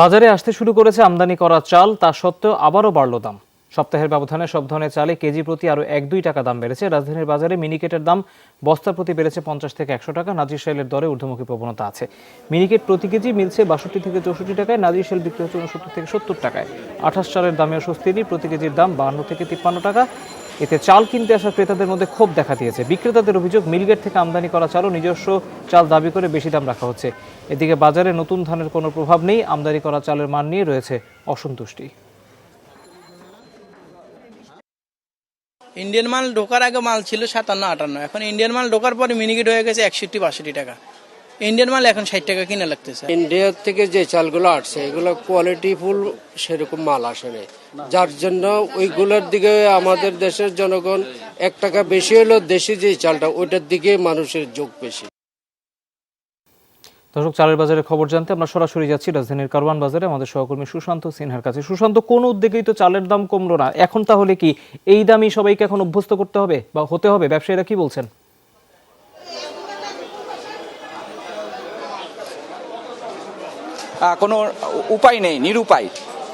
বাজারে আসতে শুরু করেছে আমদানি করা চাল, তা সত্ত্বেও আবারও বাড়ল দাম। সপ্তাহের ব্যবধানে সব ধরনের চালে কেজি প্রতি আরও এক দুই টাকা দাম বেড়েছে। রাজধানীর বাজারে মিনিকেটের দাম বস্তা প্রতি বেড়েছে পঞ্চাশ থেকে একশো টাকা। নাজির শাইলের দরে ঊর্ধ্বমুখী প্রবণতা আছে। মিনিকেট প্রতি কেজি মিলছে বাষট্টি থেকে চৌষট্টি টাকায়। নাজির শাইল বিক্রি হচ্ছে উনসত্তর থেকে সত্তর টাকায়। আঠাশ চালের দামেও স্বস্তি নেই। প্রতি কেজির দাম বাহান্ন থেকে তিপ্পান্ন টাকা। এতে চাল কিনতে আসা ক্রেতাদের মধ্যে ক্ষোভ দেখা দিয়েছে। বিক্রেতাদের অভিযোগ, মিলগেট থেকে আমদানি করা চালও নিজস্ব চাল দাবি করে বেশি দাম রাখা হচ্ছে। এদিকে বাজারে নতুন ধানের কোনো প্রভাব নেই, আমদানি করা চালের মান নিয়ে রয়েছে অসন্তুষ্টি। ইন্ডিয়ান মাল ঢোকার আগে মাল ছিল সাতান্ন আটান্ন, এখন ইন্ডিয়ান মাল ঢোকার পরে মিনিকেট হয়ে গেছে একষট্টি বাষট্টি টাকা। ইন্ডিয়ান মাল এখন ষাট টাকা কিনে লাগতেছে। ইন্ডিয়া থেকে যে চালগুলো আসছে এগুলো কোয়ালিটি ফুল সেরকম মাল আসে নাই। যার জন্য ওইগুলোর দিকে আমাদের দেশের জনগণ এক টাকা বেশি হলেও দেশি যে চালটা ওইটার দিকে মানুষের যোগ বেশি। দর্শক চালের বাজারের খবর জানতে আমরা সরাসরি যাচ্ছি রাজধানীর কারওয়ান বাজারে। আমাদের সহকর্মী সুশান্ত সিনহার কাছে। সুশান্ত কোন উদ্যোগেই তো চালের দাম কমলো না। এখন তাহলে কি এই দামই সবাইকে এখন অভ্যস্ত করতে হবে বা হতে হবে? ব্যবসায়ীরা কি বলছেন? কোনো উপায় নেই, নিরুপায়।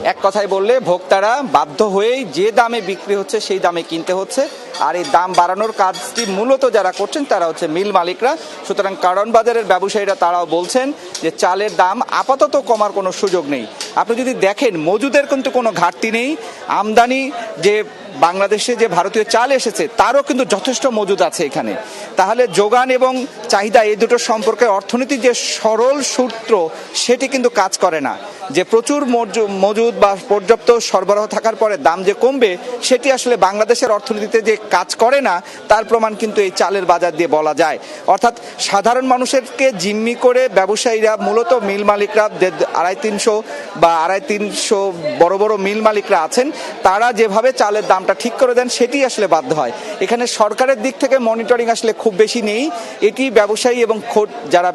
এক কথায় বললে ভোক্তারা বাধ্য হয়েই যে দামে বিক্রি হচ্ছে, সেই দামে কিনতে হচ্ছে। আর এই দাম বাড়ানোর কাজটি মূলত যারা করছেন তারা হচ্ছে মিল মালিকরা। সুতরাং কারণ বাজারের ব্যবসায়ীরা তারাও বলছেন যে চালের দাম আপাতত কমার কোনো সুযোগ নেই। আপনি যদি দেখেন মজুদের কিন্তু কোনো ঘাটতি নেই। আমদানি যে বাংলাদেশে যে ভারতীয় চাল এসেছে, তারও কিন্তু যথেষ্ট মজুদ আছে এখানে। তাহলে যোগান এবং চাহিদা এই দুটোর সম্পর্কে অর্থনীতির যে সরল সূত্র, সেটি কিন্তু কাজ করে না। যে প্রচুর মজু- মজুদ বা পর্যাপ্ত সরবরাহ থাকার পরে দাম যে কমবে, সেটি আসলে বাংলাদেশের অর্থনীতিতে যে কাজ করে না, তার প্রমাণ কিন্তু এই চালের বাজার দিয়ে বলা যায়। অর্থাৎ সাধারণ মানুষেরকে জিম্মি করে ব্যবসায়ীরা মূলত মিল মালিকরা আড়াই তিনশো বা আড়াই তিনশো বড় বড় মিল মালিকরা আছেন, তারা যেভাবে চালের দামটা ঠিক করে দেন সেটি আসলে বাধ্য হয়। এখানে সরকারের দিক থেকে মনিটরিং আসলে খুব বেশি নেই। এটি ব্যবসায়ী এবং যারা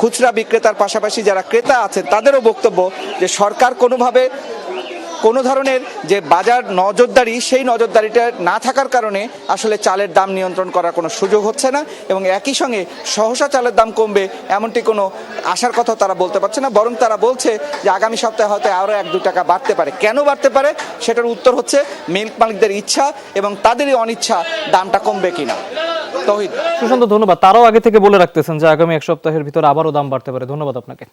খুচরা বিক্রেতার পাশাপাশি যারা ক্রেতা আছেন, তাদেরও বক্তব্য যে সরকার কোনোভাবে কোনো ধরনের যে বাজার নজরদারি, সেই নজরদারিটা না থাকার কারণে আসলে চালের দাম নিয়ন্ত্রণ করার কোনো সুযোগ হচ্ছে না এবং একই সঙ্গে সহসা চালের দাম কমবে এমনটি কোনো আশার কথা তারা বলতে পারছে না। বরং তারা বলছে যে আগামী সপ্তাহে হয়তো আরও এক দু টাকা বাড়তে পারে। কেন বাড়তে পারে? সেটার উত্তর হচ্ছে মিল্ক মালিকদের ইচ্ছা এবং তাদেরই অনিচ্ছা দামটা কমবে কিনা। তহিদ। সুশান্ত, ধন্যবাদ। তারাও আগে থেকে বলে রাখতেছেন যে আগামী এক সপ্তাহের ভিতরে আবারও দাম বাড়তে পারে। ধন্যবাদ আপনাকে।